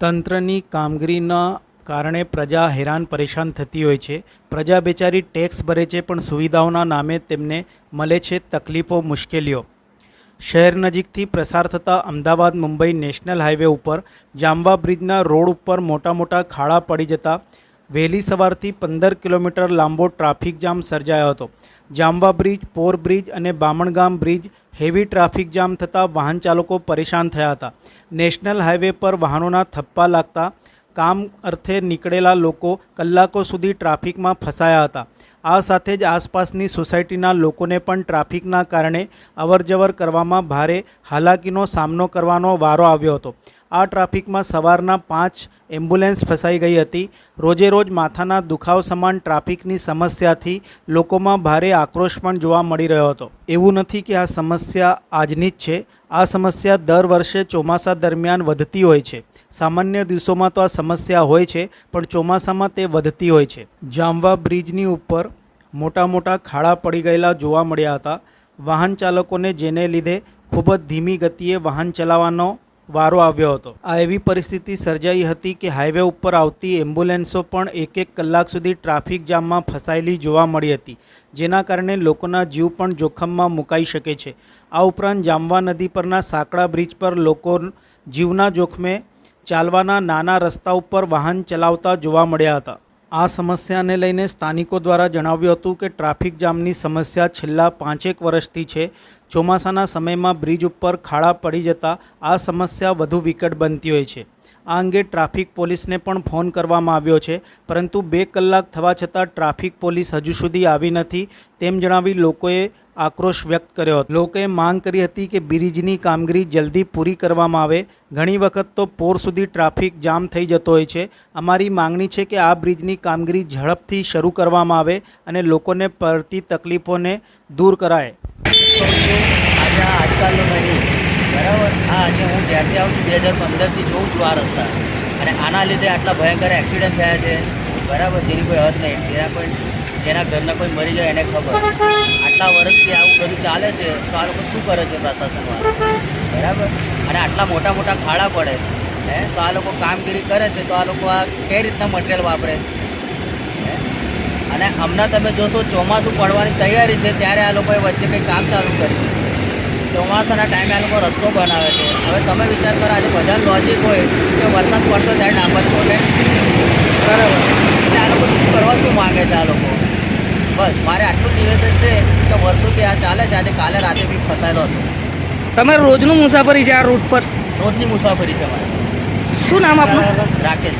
તંત્રની કામગીરીના કારણે પ્રજા હેરાન પરેશાન થતી હોય છે. પ્રજા બેચારી ટેક્સ ભરે છે, પણ સુવિધાઓના નામે તેમને મળે છે તકલીફો, મુશ્કેલીઓ. શહેર નજીકથી પ્રસાર થતા અમદાવાદ, મુંબઈ નેશનલ હાઈવે ઉપર જાંબા બ્રિજના રોડ ઉપર મોટા મોટા ખાડા પડી જતા વહેલી સવારથી પંદર કિલોમીટર લાંબો ટ્રાફિક જામ સર્જાયો હતો. જામવા બ્રિજ, પોર બ્રિજ અને Bamangam bridge heavy traffic jam થતાં વાહન ચાલકો પરેશાન થયા હતા. નેશનલ હાઈવે પર વાહનોના થપ્પા લાગતા કામ અર્થે નીકળેલા લોકો કલાકો સુધી ટ્રાફિકમાં ફસાયા હતા. આ સાથે જ આસપાસની સોસાયટીના લોકોને પણ ટ્રાફિકના કારણે અવરજવર કરવામાં ભારે હાલાકીનો સામનો કરવાનો વારો આવ્યો હતો. આ ટ્રાફિકમાં સવારના પાંચ એમ્બ્યુલન્સ ફસાઈ ગઈ હતી. રોજે રોજ માથાના દુખાવ સમાન ટ્રાફિકની સમસ્યાથી લોકોમાં ભારે આક્રોશ પણ જોવા મળી રહ્યો હતો. એવું નથી કે આ સમસ્યા આજની જ છે. આ સમસ્યા દર વર્ષે ચોમાસા દરમિયાન વધતી હોય છે. સામાન્ય દિવસોમાં તો આ સમસ્યા હોય છે, પણ ચોમાસામાં તે વધતી હોય છે. જામવા બ્રિજની ઉપર મોટા મોટા ખાડા પડી ગયેલા જોવા મળ્યા હતા. વાહન ચાલકોને જેને લીધે ખૂબ જ ધીમી ગતિએ વાહન ચલાવવાનો વારો આવ્યો હતો. આ એવી પરિસ્થિતિ સર્જાઈ હતી કે હાઈવે ઉપર આવતી એમ્બ્યુલન્સો પણ એક એક કલાક સુધી ટ્રાફિક જામમાં ફસાયેલી જોવા મળી હતી, જેના કારણે લોકોના જીવ પણ જોખમમાં મુકાઈ શકે છે. આ ઉપરાંત જામવા નદી પરના સાંકડા બ્રિજ પર લોકો જીવના જોખમે ચાલવાના નાના રસ્તા ઉપર વાહન ચલાવતા જોવા મળ્યા હતા. આ સમસ્યાને લઈને સ્થાનિકો દ્વારા જણાવ્યું હતું કે ટ્રાફિક જામની સમસ્યા છેલ્લા પાંચેક વર્ષથી છે. ચોમાસાના સમયમાં બ્રિજ ઉપર ખાડા પડી જતા આ સમસ્યા વધુ વિકટ બનતી હોય છે. આ અંગે ટ્રાફિક પોલીસને પણ ફોન કરવામાં આવ્યો છે. પરંતુ બે કલાક થવા છતાં ટ્રાફિક પોલીસ હજુ સુધી આવી નથી. તેમ જણાવી લોકોએ આક્રોશ વ્યક્ત કર્યો હતો. લોકોએ માંગ કરી હતી કે બ્રિજની કામગીરી જલ્દી પૂરી કરવામાં આવે. ઘણી વખત તો પોર સુધી ટ્રાફિક જામ થઈ જતો હોય છે. અમારી માંગણી છે કે આ બ્રિજની કામગીરી ઝડપથી શરૂ કરવામાં આવે અને લોકોને પડતી તકલીફોને દૂર કરાય. આજકાલનો નહીં. બરાબર? આ આજે હું જ્યારથી આવું છું, બે હજાર પંદરથી જોઉં છું આ રસ્તા. અને આના લીધે આટલા ભયંકર એક્સિડન્ટ થયા છે. બરાબર? જેની કોઈ હદ નહીં. જેના કોઈ જેના ઘરના કોઈ મરી જાય એને ખબર. આટલા વર્ષથી આવું બધું ચાલે છે, તો આ લોકો શું કરે છે પ્રશાસનવાળા બરાબર? અને આટલા મોટા મોટા ખાડા પડે, હે? તો આ લોકો કામગીરી કરે છે, તો આ લોકો આ કઈ રીતના મટીરિયલ વાપરે? અને હમણાં તમે જોશો, ચોમાસું પડવાની તૈયારી છે, ત્યારે આ લોકોએ વચ્ચે કંઈ કામ ચાલુ કર્યું. ચોમાસાના ટાઈમે આ લોકો રસ્તો બનાવે છે. હવે તમે વિચાર કરો, આજે બધા લોજિક હોય કે વરસાદ પડતો ત્યારે ડામર ખોલે બરાબર? આ લોકો શું કરવા શું માગે છે આ લોકો? બસ મારે આટલું નિવેદન છે કે વર્ષોથી આ ચાલે છે. આજે કાલે રાતે બી ફસાયેલો હતો. તમારે રોજનું મુસાફરી છે આ રૂટ પર? રોજની મુસાફરી છે મારે. શું નામ આપનું? રાકેશ.